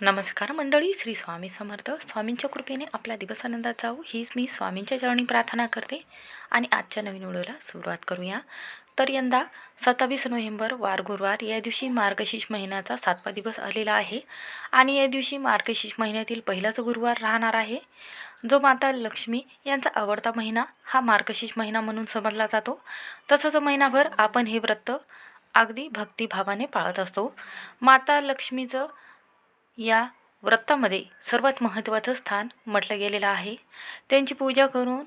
नमस्कार मंडळी श्री स्वामी समर्थ. स्वामींच्या कृपेने आपला दिवस आनंदात जाऊ हीच मी स्वामींच्या चरणी प्रार्थना करते. आणि आजच्या नवीन व्हिडिओला सुरुवात करूया. तर यंदा सत्तावीस नोव्हेंबर वार गुरुवार. या दिवशी मार्गशीर्ष महिन्याचा सातवा दिवस आलेला आहे. आणि या दिवशी मार्गशीर्ष महिन्यातील पहिलाच गुरुवार राहणार आहे. जो माता लक्ष्मी यांचा आवडता महिना हा मार्गशीर्ष महिना म्हणून समजला जातो. तसंच महिनाभर आपण हे व्रत अगदी भक्तिभावाने पाळत असतो. माता लक्ष्मीचं या व्रतामध्ये सर्वात महत्त्वाचं स्थान म्हटलं गेलेलं आहे. त्यांची पूजा करून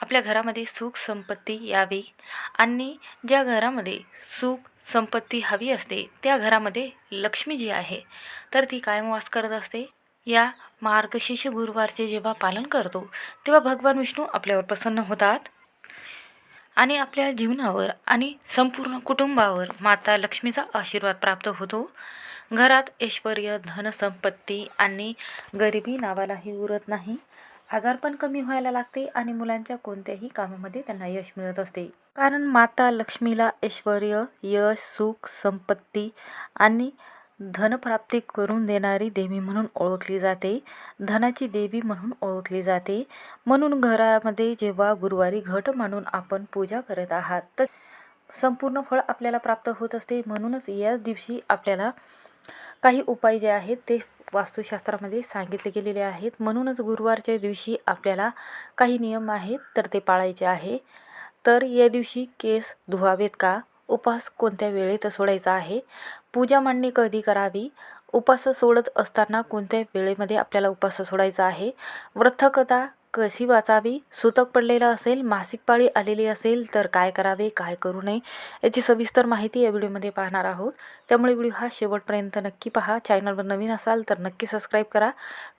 आपल्या घरामध्ये सुख संपत्ती यावी आणि ज्या घरामध्ये सुख संपत्ती हवी असते त्या घरामध्ये लक्ष्मी जी आहे. तर ती कायम वास करत असते. या मार्गशीर्ष गुरुवारचे जेव्हा पालन करतो तेव्हा भगवान विष्णू आपल्यावर प्रसन्न होतात. आणि आपल्या जीवनावर आणि संपूर्ण कुटुंबावर माता लक्ष्मीचा आशीर्वाद प्राप्त होतो. घरात ऐश्वर धनसंपत्ती आणि गरिबी नावालाही उरत नाही. आजारपण कमी व्हायला लागते आणि मुलांच्या कोणत्याही कामामध्ये त्यांना यश मिळत असते. कारण माता लक्ष्मीला ऐश्वर यश सुख संपत्ती आणि धनप्राप्ती करून देणारी देवी म्हणून ओळखली जाते. धनाची देवी म्हणून ओळखली जाते. म्हणून घरामध्ये जेव्हा गुरुवारी घट मानून आपण पूजा करत आहात तर संपूर्ण फळ आपल्याला प्राप्त होत असते. म्हणूनच याच दिवशी आपल्याला काही उपाय जे आहेत ते वास्तुशास्त्रामध्ये सांगितले गेलेले आहेत. म्हणूनच गुरुवारच्या दिवशी आपल्याला काही नियम आहेत तर ते पाळायचे आहे. तर या दिवशी केस धुवावेत का? उपास कोणत्या वेळेत सोडायचा आहे? पूजा मांडणी कधी करावी? उपास सोडत असताना कोणत्या वेळेमध्ये आपल्याला उपास सोडायचा आहे? व्रथकथा कशी वाचावी? सुतक पडलेलं असेल मासिक पाळी आलेली असेल तर काय करावे काय करू नये याची सविस्तर माहिती या व्हिडिओमध्ये पाहणार आहोत. त्यामुळे व्हिडिओ हा शेवटपर्यंत नक्की पहा. चॅनलवर नवीन असाल तर नक्की सबस्क्राईब करा.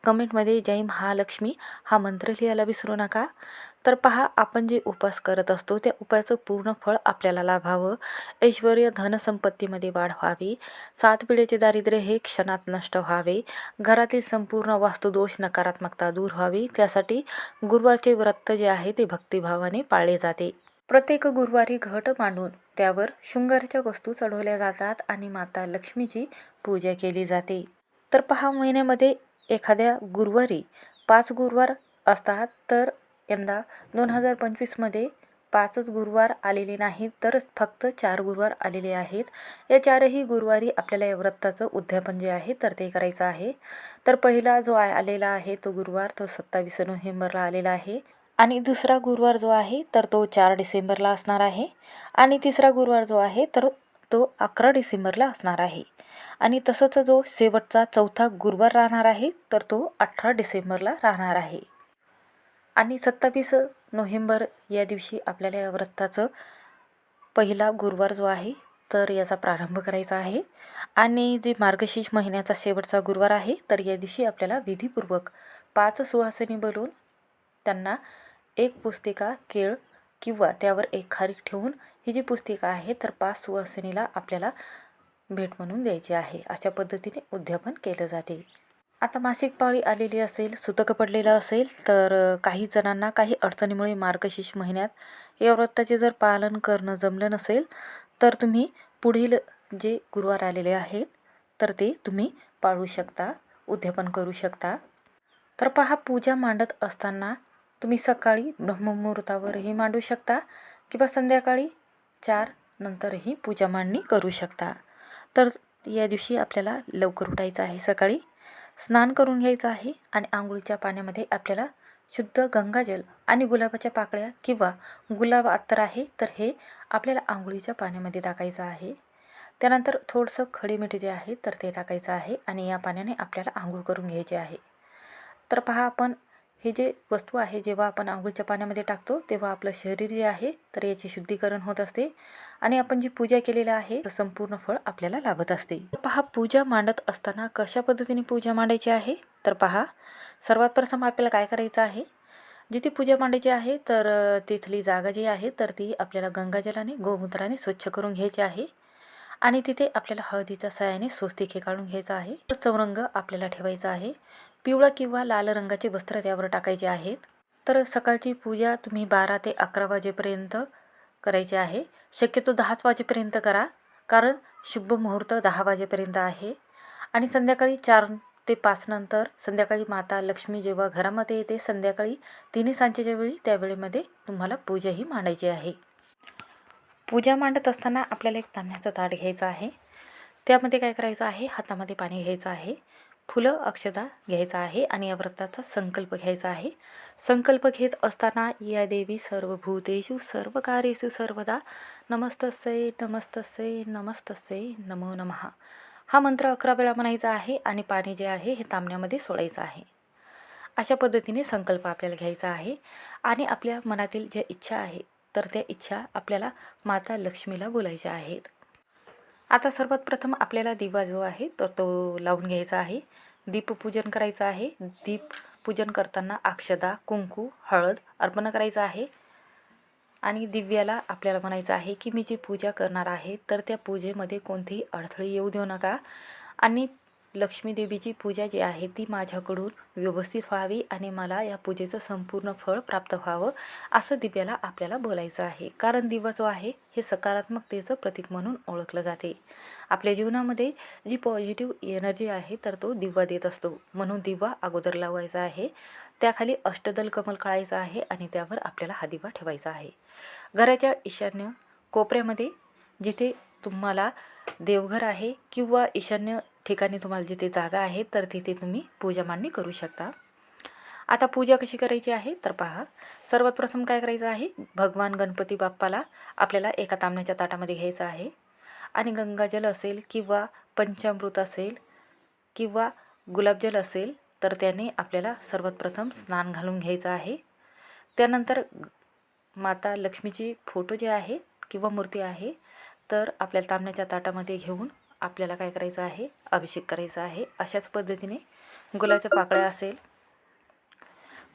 कमेंटमध्ये जय महालक्ष्मी. हा मंत्र लिहायला विसरू नका. तर पहा आपण जे उपास करत असतो त्या उपायाचं पूर्ण फळ आपल्याला लाभावं. ऐश्वर धनसंपत्तीमध्ये वाढ व्हावी सात पिढीचे दारिद्र्य हे क्षणात नष्ट व्हावे. घरातील संपूर्ण वास्तुदोष नकारात्मकता दूर व्हावी. त्यासाठी गुरुवारचे व्रत जे आहे ते भक्तिभावाने पाळले जाते. प्रत्येक गुरुवारी घट मांडून त्यावर शृंगाराच्या वस्तू चढवल्या जातात आणि माता लक्ष्मीची पूजा केली जाते. तर पहा महिन्यामध्ये एखाद्या गुरुवारी पाच गुरुवार असतात तर यंदा दोन हजार पंचवीसमध्ये पाचच गुरुवार आलेले नाहीत तर फक्त चार गुरुवार आलेले आहेत. या चारही गुरुवारी आपल्याला या व्रताचं उद्यापन जे आहे तर ते करायचं आहे. तर पहिला जो आलेला आहे तो गुरुवार तो सत्तावीस नोव्हेंबरला आलेला आहे. आणि दुसरा गुरुवार जो आहे तर तो चार डिसेंबरला असणार आहे. आणि तिसरा गुरुवार जो आहे तर तो अकरा डिसेंबरला असणार आहे. आणि तसंच जो शेवटचा चौथा गुरुवार राहणार आहे तर तो अठरा डिसेंबरला राहणार आहे. आणि सत्तावीस नोव्हेंबर या दिवशी आपल्याला या व्रताचं पहिला गुरुवार जो आहे तर याचा प्रारंभ करायचा आहे. आणि जे मार्गशीर्ष महिन्याचा शेवटचा गुरुवार आहे तर या दिवशी आपल्याला विधीपूर्वक पाच सुहासनी बोलून त्यांना एक पुस्तिका केळ किंवा त्यावर एक खारीक ठेवून ही जी पुस्तिका आहे तर पाच सुहासनीला आपल्याला भेट म्हणून द्यायची आहे. अशा पद्धतीने उद्यापन केलं जाते. आता मासिक पाळी आलेली असेल सुतक पडलेलं असेल तर काही जणांना काही अडचणीमुळे मार्गशीर्ष महिन्यात या व्रताचे जर पालन करणं जमलं नसेल तर तुम्ही पुढील जे गुरुवार आलेले आहेत तर ते तुम्ही पाळू शकता उद्यापन करू शकता. तर पहा पूजा मांडत असताना तुम्ही सकाळी ब्रह्ममुहूर्तावरही मांडू शकता किंवा संध्याकाळी चार नंतरही पूजा मांडणी करू शकता. तर या दिवशी आपल्याला लवकर उठायचं आहे सकाळी. स्नान करून घ्यायचं आहे आणि आंघोळीच्या पाण्यामध्ये आपल्याला शुद्ध गंगाजल आणि गुलाबाच्या पाकळ्या किंवा गुलाब अत्तर आहे तर हे आपल्याला आंघोळीच्या पाण्यामध्ये टाकायचं आहे. त्यानंतर थोडंसं खडे मीठ जे आहे तर ते टाकायचं आहे आणि या पाण्याने आपल्याला आंघोळ करून घ्यायचे आहे. तर पहा आपण हे जे वस्तू आहे जेव्हा आपण आंघोळीच्या पाण्यामध्ये टाकतो तेव्हा आपलं शरीर जे आहे तर याचे शुद्धीकरण होत असते. आणि आपण जी पूजा केलेली आहे तर संपूर्ण फळ आपल्याला लाभत असते. पहा पूजा मांडत असताना कशा पद्धतीने पूजा मांडायची आहे? तर पहा सर्वात प्रथम आपल्याला काय करायचं आहे? जिथे पूजा मांडायची आहे तर तिथली जागा जी आहे तर ती आपल्याला गंगाजलाने गोमूत्राने स्वच्छ करून घ्यायची आहे. आणि तिथे आपल्याला हळदीच्या सहाय्याने स्वस्तिके काढून घ्यायचं आहे. चौरंग आपल्याला ठेवायचा आहे. पिवळा किंवा लाल रंगाचे वस्त्र त्यावर टाकायचे आहेत. तर सकाळची पूजा तुम्ही बारा ते अकरा वाजेपर्यंत करायची आहे. शक्यतो दहाच वाजेपर्यंत करा कारण शुभ मुहूर्त दहा वाजेपर्यंत आहे. आणि संध्याकाळी चार ते पाच नंतर संध्याकाळी माता लक्ष्मी जेव्हा घरामध्ये येते संध्याकाळी तिन्ही सांजेच्या वेळी त्यावेळेमध्ये तुम्हाला पूजाही मांडायची आहे. पूजा मांडत असताना आपल्याला एक तांब्याचं ताट घ्यायचं आहे. त्यामध्ये काय करायचं आहे? हातामध्ये पाणी घ्यायचं आहे. फुलं अक्षता घ्यायचा आहे आणि या व्रताचा संकल्प घ्यायचा आहे. संकल्प घेत असताना या देवी सर्वभूतेषु सर्व कार्येषु सर्वदा नमस्तसे नमस्तसे नमस्तसे नमो नमः. हा मंत्र अकरा वेळा म्हणायचा आहे आणि पाणी जे आहे हे तांबण्यामध्ये सोडायचं आहे. अशा पद्धतीने संकल्प आपल्याला घ्यायचा आहे आणि आपल्या मनातील ज्या इच्छा आहे तर त्या इच्छा आपल्याला माता लक्ष्मीला बोलायच्या आहेत. आता सर्वात प्रथम आपल्याला दिवा जो आहे तर तो लावून घ्यायचा आहे. दीपपूजन करायचं आहे. दीप पूजन करताना अक्षदा कुंकू हळद अर्पण करायचं आहे. आणि दिव्याला आपल्याला म्हणायचं आहे की मी जी पूजा करणार आहे तर त्या पूजेमध्ये कोणतीही अडथळे येऊ देऊ नका. आणि लक्ष्मी देवीची पूजा जी आहे ती माझ्याकडून व्यवस्थित व्हावी आणि मला या पूजेचं संपूर्ण फळ प्राप्त व्हावं असं दिव्याला आपल्याला बोलायचं आहे. कारण दिवा जो आहे हे सकारात्मकतेचं प्रतीक म्हणून ओळखलं जाते. आपल्या जीवनामध्ये जी पॉझिटिव्ह एनर्जी आहे तर तो दिवा देत असतो. म्हणून दिवा अगोदर लावायचा आहे त्याखाली अष्टदल कमल काळायचं आहे आणि त्यावर आपल्याला हा दिवा ठेवायचा आहे. घराच्या ईशान्य कोपऱ्यामध्ये जिथे तुम्हाला देवघर आहे किंवा ईशान्य ठिकाणी तुम्हाला जिथे जागा आहे तर तिथे तुम्ही पूजा मांडणी करू शकता. आता पूजा कशी करायची आहे तर पहा. सर्वात प्रथम काय करायचं आहे भगवान गणपती बाप्पाला आपल्याला एका तांबण्याच्या ताटामध्ये घ्यायचं आहे. आणि गंगाजल असेल किंवा पंचामृत असेल किंवा गुलाबजल असेल तर त्याने आपल्याला सर्वात प्रथम स्नान घालून घ्यायचं आहे. त्यानंतर माता लक्ष्मीची फोटो जे आहे किंवा मूर्ती आहे तर आपल्या तांबण्याच्या ताटामध्ये घेऊन आपल्याला काय करायचं आहे? अभिषेक करायचा आहे. अशाच पद्धतीने गुलाबाच्या पाकळ्या असेल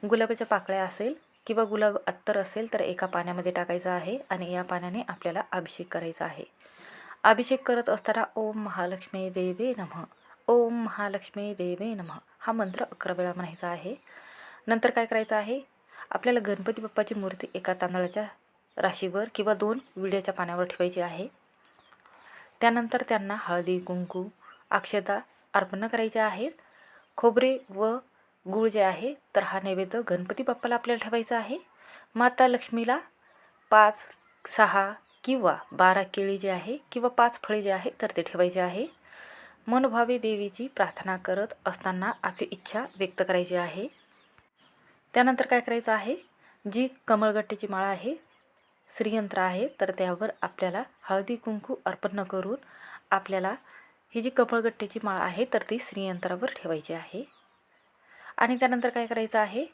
गुलाबाच्या पाकळ्या असेल किंवा गुलाब अत्तर असेल तर एका पाण्यामध्ये टाकायचं आहे आणि या पाण्याने आपल्याला अभिषेक करायचा आहे. अभिषेक करत असताना ओम महालक्ष्मी देवे नमः. ओम महालक्ष्मी देवे नमः. हा मंत्र अकरा वेळा म्हणायचा आहे. नंतर काय करायचं आहे? आपल्याला गणपती बाप्पाची मूर्ती एका तांदळाच्या राशीवर किंवा दोन विड्याच्या पाण्यावर ठेवायची आहे. त्यानंतर त्यांना हळदी कुंकू अक्षता अर्पण करायचे आहेत. खोबरे व गूळ जे आहे तर हा नैवेद्य गणपती बाप्पाला आपल्याला ठेवायचा आहे. माता लक्ष्मीला पाच सहा किंवा बारा केळी जे आहे किंवा पाच फळे जे आहे तर ते ठेवायचे आहे. मनोभावे देवीची प्रार्थना करत असताना आपली इच्छा व्यक्त करायची आहे. त्यानंतर काय करायचं आहे? जी कमळगट्ट्याची माळा आहे श्रीयंत्र आहे तर त्यावर आपल्याला हळदी कुंकू अर्पण करून आपल्याला ही जी कपळगट्ट्याची माळ आहे तर ती श्रीयंत्रावर ठेवायची आहे. आणि त्यानंतर काय करायचं आहे?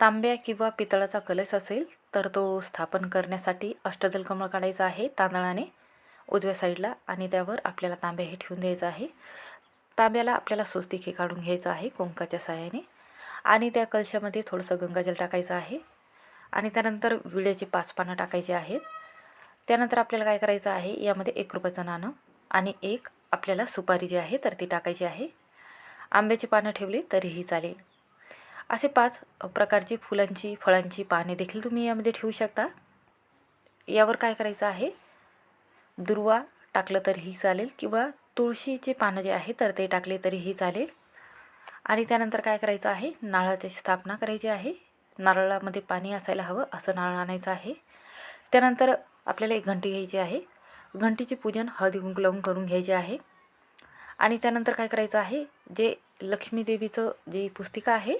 तांब्या किंवा पितळाचा कलश असेल तर तो स्थापन करण्यासाठी अष्टदल कमळ काढायचा आहे तांदळाने उजव्या साईडला आणि त्यावर आपल्याला तांब्या हे ठेवून द्यायचं आहे. तांब्याला आपल्याला स्वस्तिक हे काढून घ्यायचं आहे कुंकाच्या साह्याने. आणि त्या कलशामध्ये थोडंसं गंगाजल टाकायचं आहे. आणि त्यानंतर विड्याची पाच पानं टाकायची आहेत. त्यानंतर आपल्याला काय करायचं आहे? यामध्ये एक रुपयाचं नाणं आणि एक आपल्याला सुपारी जी आहे तर ती टाकायची आहे. आंब्याची पानं ठेवली तरीही चालेल. असे पाच प्रकारची फुलांची फळांची पाने देखील तुम्ही यामध्ये ठेवू शकता. यावर काय करायचं आहे? दुर्वा टाकलं तरीही चालेल किंवा तुळशीचे पानं जे आहे तर ते टाकले तरीही चालेल. आणि त्यानंतर काय करायचं आहे? नाळाची स्थापना करायची आहे. नारळामध्ये पाणी असायला हवं असं नारळ आणायचं आहे. त्यानंतर आपल्याला एक घंटी घ्यायची आहे. घंटीचे पूजन हळदी कुंकू लावून करून घ्यायचे आहे. आणि त्यानंतर काय करायचं आहे जे लक्ष्मीदेवीचं जे पुस्तिका आहे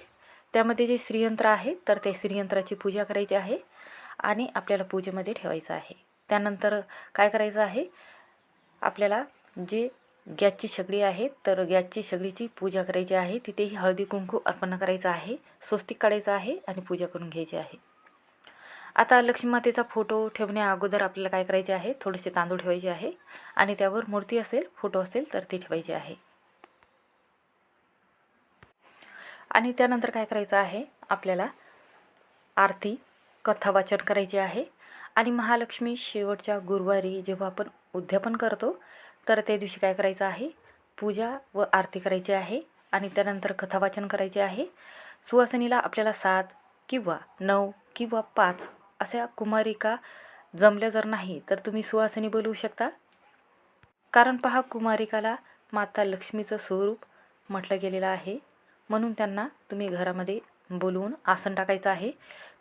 त्यामध्ये जे श्रीयंत्र आहे तर ते श्रीयंत्राची पूजा करायची आहे आणि आपल्याला पूजेमध्ये ठेवायचं आहे. त्यानंतर काय करायचं आहे आपल्याला जे गॅसची शेगडी आहे तर गॅसची शेगडीची पूजा करायची आहे. तिथेही हळदी कुंकू अर्पण करायचं आहे स्वस्तिक काढायचं आहे आणि पूजा करून घ्यायची आहे. आता लक्ष्मी मातेचा फोटो ठेवण्या अगोदर आपल्याला काय करायचे आहे? थोडेसे तांदूळ ठेवायचे आहे आणि त्यावर मूर्ती असेल फोटो असेल तर ती ठेवायची आहे. आणि त्यानंतर काय करायचं आहे? आपल्याला आरती कथा वाचन करायचे आहे. आणि महालक्ष्मी शेवटच्या गुरुवारी जेव्हा आपण उद्यापन करतो तर त्या दिवशी काय करायचं आहे? पूजा व आरती करायची आहे आणि त्यानंतर कथावाचन करायचे आहे. सुवासिनीला आपल्याला सात किंवा नऊ किंवा पाच अशा कुमारिका जमल्या जर नाही तर तुम्ही सुवासिनी बोलवू शकता. कारण पहा कुमारिकाला माता लक्ष्मीचं स्वरूप म्हटलं गेलेलं आहे. म्हणून त्यांना तुम्ही घरामध्ये बोलवून आसन टाकायचं आहे.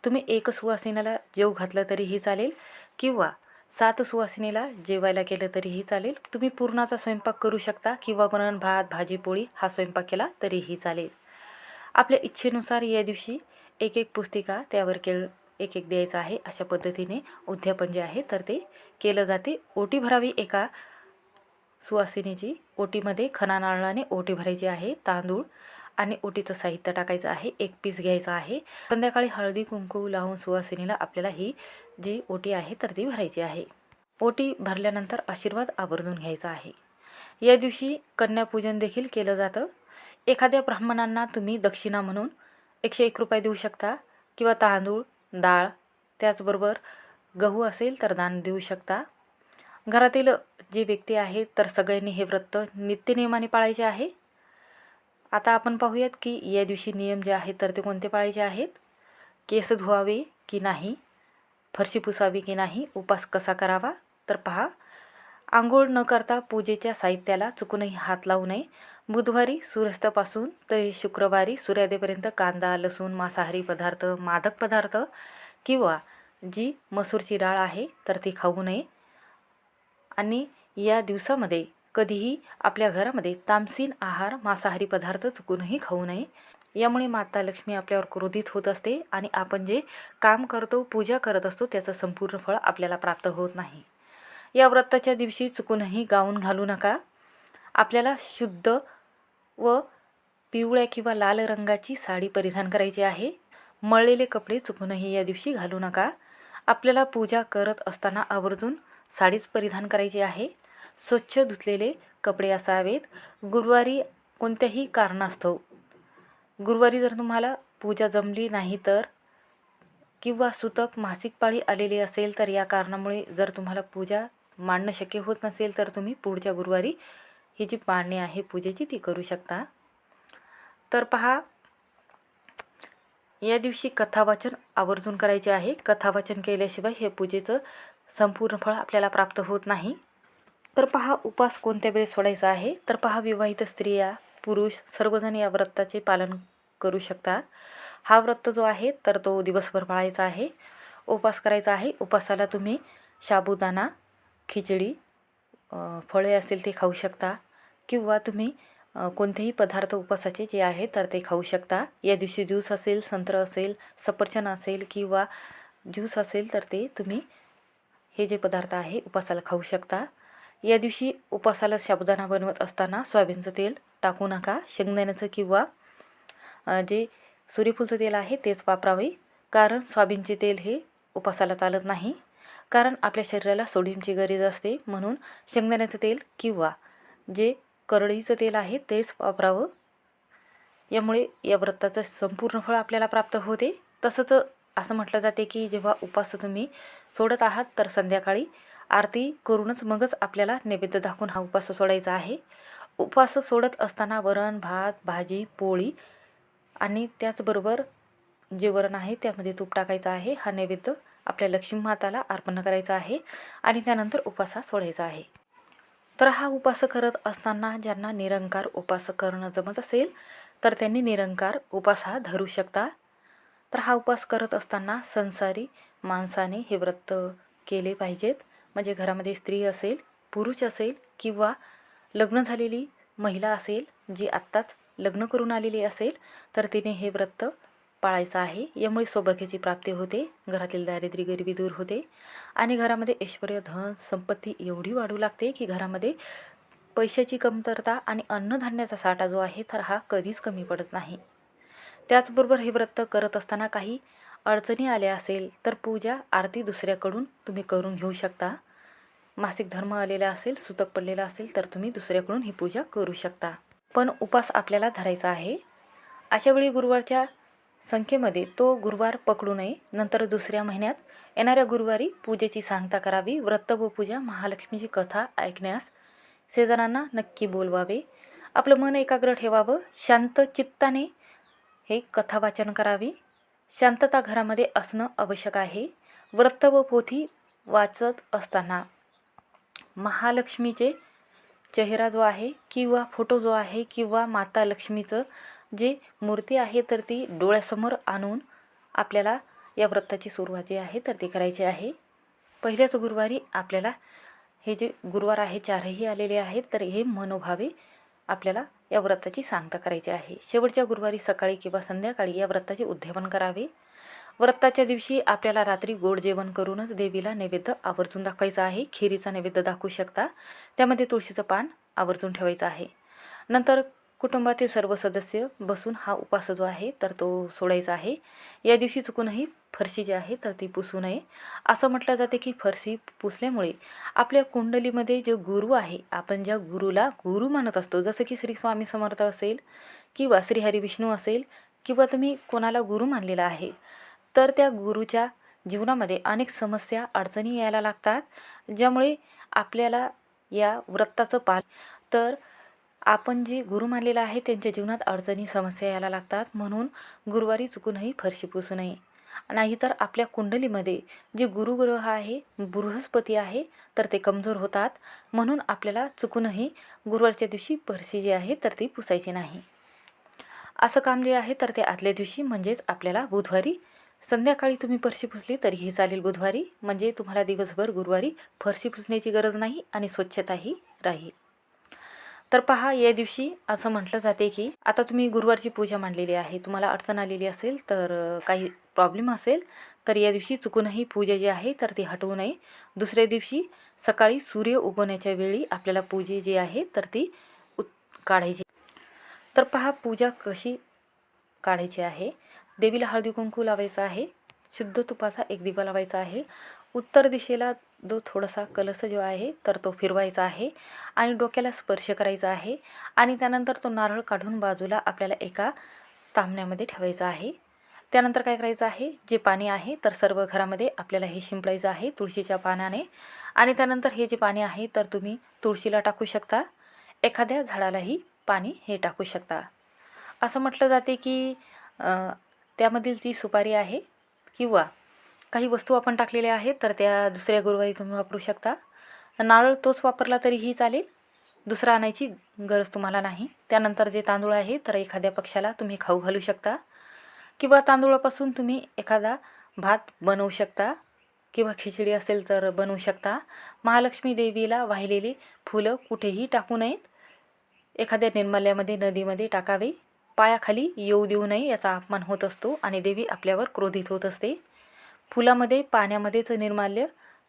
तुम्ही एक सुवासिनीला जेव घातलं तरीही चालेल किंवा सात सुवासिनीला जेवायला केलं तरीही चालेल. तुम्ही पूर्णाचा स्वयंपाक करू शकता किंवा वरण भात भाजी पोळी हा स्वयंपाक केला तरीही चालेल. आपल्या इच्छेनुसार या दिवशी एक एक पुस्तिका त्यावर केळ एक एक द्यायचं आहे अशा पद्धतीने उद्यापन जे आहे तर ते केलं जाते. ओटी भरावी एका सुवासिनीची. ओटीमध्ये खना नारळाने ओटी भरायची आहे तांदूळ आणि ओटीचं साहित्य टाकायचं आहे. एक पीस घ्यायचा आहे. संध्याकाळी हळदी कुंकू लावून सुवासिनीला आपल्याला ही जी ओटी आहे तर ती भरायची आहे. ओटी भरल्यानंतर आशीर्वाद आवर्जून घ्यायचा आहे. या दिवशी कन्यापूजन देखील केलं जातं. एखाद्या ब्राह्मणांना तुम्ही दक्षिणा म्हणून एकशे एक रुपये देऊ शकता किंवा तांदूळ डाळ त्याचबरोबर गहू असेल तर दान देऊ शकता. घरातील जे व्यक्ती आहेत तर सगळ्यांनी हे व्रत नित्यनियमाने पाळायचे आहे. आता आपण पाहूयात की या दिवशी नियम जे आहेत तर ते कोणते पाळायचे आहेत? केस धुवावे की नाही? फरशी पुसावी की नाही? उपास कसा करावा? तर पहा आंघोळ न करता पूजेच्या साहित्याला चुकूनही हात लावू नये. बुधवारी सूर्यास्तापासून ते शुक्रवारी सूर्यादेपर्यंत कांदा लसूण मांसाहारी पदार्थ मादक पदार्थ किंवा जी मसूरची डाळ आहे तर ती खाऊ नये. आणि या दिवसामध्ये कधीही आपल्या घरामध्ये तामसीन आहार मांसाहारी पदार्थ चुकूनही खाऊ नये. यामुळे माता लक्ष्मी आपल्यावर क्रोधित होत असते आणि आपण जे काम करतो पूजा करत असतो त्याचं संपूर्ण फळ आपल्याला प्राप्त होत नाही. या व्रताच्या दिवशी चुकूनही गाऊन घालू नका. आपल्याला शुद्ध व पिवळ्या किंवा लाल रंगाची साडी परिधान करायची आहे. मळलेले कपडे चुकूनही या दिवशी घालू नका. आपल्याला पूजा करत असताना आवर्जून साडीच परिधान करायची आहे. स्वच्छ धुतलेले कपडे असावेत. गुरुवारी कोणत्याही कारणास्तव. गुरुवारी जर तुम्हाला पूजा जमली नाही तर किंवा सुतक मासिक पाळी आलेली असेल तर या कारणामुळे जर तुम्हाला पूजा मांडणं शक्य होत नसेल तर तुम्ही पुढच्या गुरुवारी ही जी मांडणी आहे पूजेची ती करू शकता. तर पहा या दिवशी कथावाचन आवर्जून करायचे आहे. कथावाचन केल्याशिवाय हे पूजेचं संपूर्ण फळ आपल्याला प्राप्त होत नाही. तर पहा उपास कोणत्या वेळेस सोडायचा आहे? तर पहा विवाहित स्त्रिया पुरुष सर्वजण या व्रताचे पालन करू शकतात. हा व्रत जो आहे तर तो दिवसभर पाळायचा आहे. उपास करायचा आहे. उपासाला तुम्ही साबुदाणा खिचडी फळे असेल ते खाऊ शकता किंवा तुम्ही कोणतेही पदार्थ उपासाचे जे आहे तर ते खाऊ शकता. या दिवशी ज्यूस असेल संत्र असेल सफरचंद असेल किंवा ज्यूस असेल तर ते तुम्ही हे जे पदार्थ आहे उपासाला खाऊ शकता. या दिवशी उपासाला साबुदाणा बनवत असताना सोयाबीनचं तेल टाकू नका. शेंगदाण्याचं किंवा जे सूर्यफूलचं तेल आहे तेच वापरावे. कारण सोयाबीनचे तेल हे उपासाला चालत नाही. कारण आपल्या शरीराला सोडियमची गरज असते. म्हणून शेंगदाण्याचं तेल किंवा जे करडईचं तेल आहे तेच वापरावं. यामुळे या व्रताचं संपूर्ण फळ आपल्याला प्राप्त होते. तसंच असं म्हटलं जाते की जेव्हा उपास तुम्ही सोडत आहात तर संध्याकाळी आरती करूनच मगच आपल्याला नैवेद्य दाखवून हा उपास सोडायचा आहे. उपवास सोडत असताना वरण भात भाजी पोळी आणि त्याचबरोबर जे वरण आहे त्यामध्ये तूप टाकायचं आहे. हा नैवेद्य आपल्या लक्ष्मी माताला अर्पण करायचा आहे आणि त्यानंतर उपासा सोडायचा आहे. तर हा उपास करत असताना ज्यांना निरंकार उपास करणं जमत असेल तर त्यांनी निरंकार उपास हा धरू शकता. तर हा उपवास करत असताना संसारी माणसाने हे व्रत केले पाहिजेत. म्हणजे घरामध्ये स्त्री असेल पुरुष असेल किंवा लग्न झालेली महिला असेल जी आत्ताच लग्न करून आलेली असेल तर तिने हे व्रत पाळायचं आहे. यामुळे सौभाग्याची प्राप्ती होते घरातील दारिद्र्य गरिबी दूर होते आणि घरामध्ये ऐश्वर धन संपत्ती एवढी वाढू लागते की घरामध्ये पैशाची कमतरता आणि अन्नधान्याचा साठा जो आहे तर हा कधीच कमी पडत नाही. त्याचबरोबर हे व्रत करत असताना काही अडचणी आल्या असेल तर पूजा आरती दुसऱ्याकडून तुम्ही करून घेऊ शकता. मासिक धर्म आलेला असेल सुतक पडलेला असेल तर तुम्ही दुसऱ्याकडून ही पूजा करू शकता. पण उपास आपल्याला धरायचा आहे. अशावेळी गुरुवारच्या संख्येमध्ये तो गुरुवार पकडू नये. नंतर दुसऱ्या महिन्यात येणाऱ्या गुरुवारी पूजेची सांगता करावी. व्रत व पूजा महालक्ष्मीची कथा ऐकण्यास शेजारांना नक्की बोलवावे. आपलं मन एकाग्र ठेवावं. शांत चित्ताने हे कथा वाचन करावी. शांतता घरामध्ये असणं आवश्यक आहे. व्रत व पोथी वाचत असताना महालक्ष्मीचे चेहरा जो आहे किंवा फोटो जो आहे किंवा माता लक्ष्मीचं जे मूर्ती आहे तर ती डोळ्यासमोर आणून आपल्याला या व्रताची सुरुवात जी आहे तर ती करायची आहे. पहिल्याच गुरुवारी आपल्याला हे जे गुरुवार आहे चारही आलेले आहेत तर हे मनोभावे आपल्याला या व्रताची सांगता करायची आहे. शेवटच्या गुरुवारी सकाळी किंवा संध्याकाळी या व्रताचे उद्यापन करावे. व्रताच्या दिवशी आपल्याला रात्री गोड जेवण करूनच देवीला नैवेद्य आवर्जून दाखवायचा आहे. खिरीचा नैवेद्य दाखवू शकता. त्यामध्ये तुळशीचं पान आवर्जून ठेवायचं आहे. नंतर कुटुंबातील सर्व सदस्य बसून हा उपास जो आहे तर तो सोडायचा आहे. या दिवशी चुकूनही फरशी जी आहे तर ती पुसू नये. असं म्हटलं जाते की फरशी पुसल्यामुळे आपल्या कुंडलीमध्ये जे गुरु आहे आपण ज्या गुरुला गुरु मानत असतो जसं की श्री स्वामी समर्थ असेल किंवा श्री विष्णू असेल किंवा तुम्ही कोणाला गुरु मानलेला आहे तर त्या गुरुच्या जीवनामध्ये अनेक समस्या अडचणी यायला लागतात ज्यामुळे आपल्याला या व्रताचं पाल तर आपण जे गुरु मानलेलं आहे त्यांच्या जीवनात अडचणी समस्या यायला लागतात. म्हणून गुरुवारी चुकूनही फरशी पुसू नये. नाहीतर आपल्या कुंडलीमध्ये जे गुरुग्रह आहे बृहस्पती आहे तर ते कमजोर होतात. म्हणून आपल्याला चुकूनही गुरुवारच्या दिवशी फरशी जी आहे तर ती पुसायची नाही. असं काम जे आहे तर ते आदल्या दिवशी म्हणजेच आपल्याला बुधवारी. संध्याकाळी तुम्ही फरशी पुसली तरीही चालेल बुधवारी. म्हणजे तुम्हाला दिवसभर गुरुवारी फरशी पुसण्याची गरज नाही आणि स्वच्छताही राहील. तर पहा या दिवशी असं म्हटलं जाते की आता तुम्ही गुरुवारची पूजा मांडलेली आहे तुम्हाला अडचण आलेली असेल तर काही प्रॉब्लेम असेल तर या दिवशी चुकूनही पूजा जी आहे तर ती हटवू नये. दुसऱ्या दिवशी सकाळी सूर्य उगवण्याच्या वेळी आपल्याला पूजे जी आहे तर ती उत काढायची. तर पहा पूजा कशी काढायची आहे. देवीला हळदी कुंकू लावायचा आहे. शुद्ध तुपाचा एक दिवा लावायचा आहे. उत्तर दिशेला जो थोडासा कलश जो आहे तर तो फिरवायचा आहे आणि डोक्याला स्पर्श करायचा आहे आणि त्यानंतर तो नारळ काढून बाजूला आपल्याला एका तांबण्यामध्ये ठेवायचा आहे. त्यानंतर काय करायचं आहे? जे पाणी आहे तर सर्व घरामध्ये आपल्याला हे शिंपडायचं आहे तुळशीच्या पानाने. आणि त्यानंतर हे जे पाणी आहे तर तुम्ही तुळशीला टाकू शकता. एखाद्या झाडालाही पाणी हे टाकू शकता. असं म्हटलं जाते की त्यामधील जी सुपारी आहे किंवा काही वस्तू आपण टाकलेल्या आहेत तर त्या दुसऱ्या गुरुवारी तुम्ही वापरू शकता. नारळ तोच वापरला तरीही चालेल. दुसरा आणायची गरज तुम्हाला नाही. त्यानंतर जे तांदूळ आहे तर एखाद्या पक्षाला तुम्ही खाऊ घालू शकता. किंवा तांदूळापासून तुम्ही एखादा भात बनवू शकता किंवा खिचडी असेल तर बनवू शकता. महालक्ष्मी देवीला वाहिलेली फुलं कुठेही टाकू नयेत. एखाद्या निर्मल्यामध्ये नदीमध्ये टाकावे. पायाखाली येऊ देऊ नये याचा अपमान होत असतो आणि देवी आपल्यावर क्रोधित होत असते. फुलामध्ये पाण्यामध्येच निर्माल्य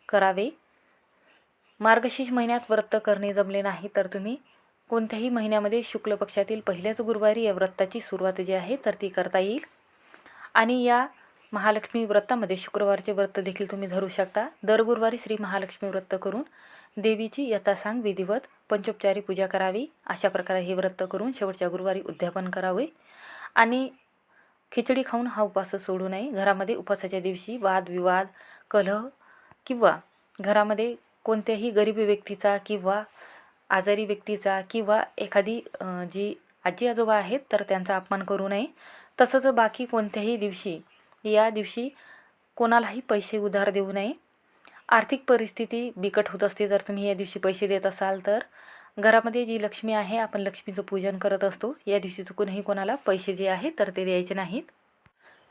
करावे. मार्गशीर्ष महिन्यात व्रत करणे जमले नाही तर तुम्ही कोणत्याही महिन्यामध्ये शुक्ल पक्षातील पहिल्याच गुरुवारी या व्रताची सुरुवात जी आहे तर ती करता येईल. आणि या महालक्ष्मी व्रतामध्ये शुक्रवारचे व्रत देखील तुम्ही धरू शकता. दर गुरुवारी श्री महालक्ष्मी व्रत करून देवीची यथासांग विधिवत पंचोपचारी पूजा करावी. अशा प्रकारे हे व्रत करून शेवटच्या गुरुवारी उद्यापन करावे. आणि खिचडी खाऊन हा उपास सोडू नये. घरामध्ये उपवासाच्या दिवशी वादविवाद कलह किंवा घरामध्ये कोणत्याही गरीब व्यक्तीचा किंवा आजारी व्यक्तीचा किंवा एखादी जी आजी आजोबा आहेत तर त्यांचा अपमान करू नये. तसंच बाकी कोणत्याही दिवशी या दिवशी कोणालाही पैसे उधार देऊ नये. आर्थिक परिस्थिती बिकट होत असते. जर तुम्ही या दिवशी पैसे देत असाल तर घरामध्ये जी लक्ष्मी आहे आपण लक्ष्मीचं पूजन करत असतो. या दिवशी चुकूनही कोणाला पैसे जे आहेत तर ते द्यायचे नाहीत.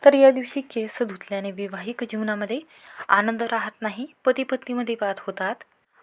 तर या दिवशी केस धुतल्याने वैवाहिक जीवनामध्ये आनंद राहत नाही. पती पत्नीमध्ये वाद होतात.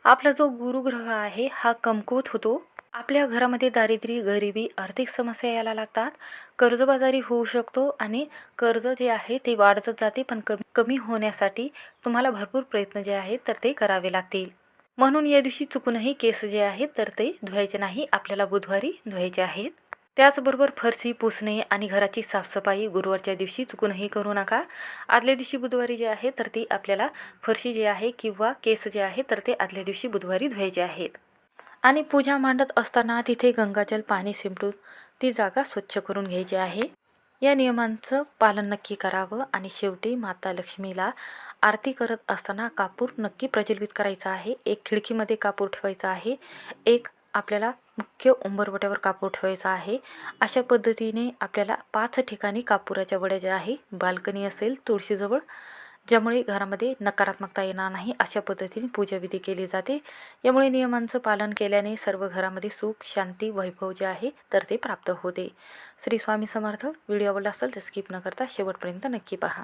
आपला जो गुरुग्रह आहे हा कमकुवत होतो. आपल्या घरामध्ये दारिद्र्य गरिबी आर्थिक समस्या यायला लागतात. कर्जबाजारी होऊ शकतो आणि कर्ज जे आहे ते वाढतच जाते पण कमी कमी होण्यासाठी तुम्हाला भरपूर प्रयत्न जे आहेत तर ते करावे लागतील. म्हणून या दिवशी चुकूनही केस जे आहेत तर ते धुवायचे नाही आपल्याला बुधवारी धुवायचे आहेत. त्याचबरोबर फरशी पुसणे आणि घराची साफसफाई गुरुवारच्या दिवशी चुकूनही करू नका. आदल्या दिवशी बुधवारी जे आहे तर ती आपल्याला फरशी जे आहे किंवा केस जे आहे तर ते आदल्या दिवशी बुधवारी धुवायचे आहेत. आणि पूजा मांडत असताना तिथे गंगाजल पाणी शिंपडून ती जागा स्वच्छ करून घ्यायची आहे. या नियमांचं पालन नक्की करावं आणि शेवटी माता लक्ष्मीला आरती करत असताना कापूर नक्की प्रज्वलित करायचा आहे. एक खिडकीमध्ये कापूर ठेवायचा आहे. एक आपल्याला मुख्य उंबरवट्यावर कापूर ठेवायचा आहे. अशा पद्धतीने आपल्याला पाच ठिकाणी कापुराच्या वड्या ज्या आहे बाल्कनी असेल तुळशीजवळ ज्यामुळे घरामध्ये नकारात्मकता येणार नाही अशा पद्धतीने पूजाविधी केली जाते. यामुळे नियमांचं पालन केल्याने सर्व घरामध्ये सुख शांती वैभव जे आहे तर ते प्राप्त होते. श्री स्वामी समर्थ व्हिडिओ आवडला असेल तर स्किप न करता शेवटपर्यंत नक्की पहा.